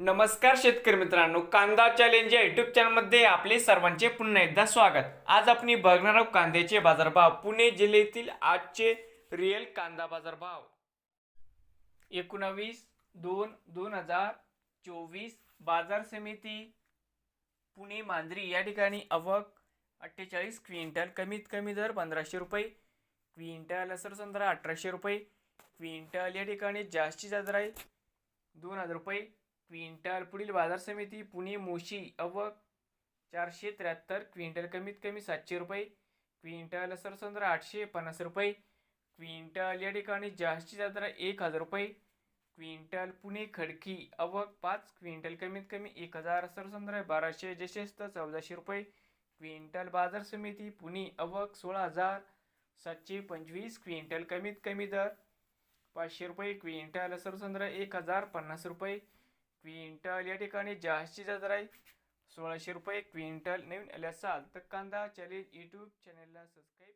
नमस्कार शेतकरी मित्रांनो कांदा चॅलेंज या युट्यूब चॅनलमध्ये आपले सर्वांचे पुन्हा एकदा स्वागत. आज आपण बघणार आहोत कांद्याचे बाजारभाव. पुणे जिल्ह्यातील आजचे रिअल कांदा बाजारभाव. एकोणावीस दोन दोन हजार चोवीस बाजार समिती पुणे मांजरी या ठिकाणी अवक अठ्ठेचाळीस क्विंटल कमीत कमी दर पंधराशे रुपये क्विंटल असर संत्रा अठराशे रुपये क्विंटल या ठिकाणी जास्तीत जास्त आहे दोन हजार रुपये क्विंटल पुढील बाजार समिती पुणे मोशी अवक चारशे त्र्याहत्तर क्विंटल कमीत कमी सातशे रुपये क्विंटल सरसंद्र आठशे पन्नास रुपये क्विंटल या ठिकाणी जास्तीत जास्त एक हजार रुपये क्विंटल पुणे खडकी अवक पाच क्विंटल कमीत कमी एक हजार सरसंद्र बाराशे जशेस्त चौदाशे रुपये क्विंटल बाजार समिती पुणे अवक सोळा हजार सातशे पंचवीस क्विंटल कमीत कमी दर पाचशे रुपये क्विंटल सरसंद्र एक हजार पन्नास रुपये क्विंटल या ठिकाणी जास्तीत जास्त राहील. सोळाशे रुपये क्विंटल नवीन आले असाल तर कांदा चॅलेंज यूट्यूब चॅनेलला सबस्क्राईब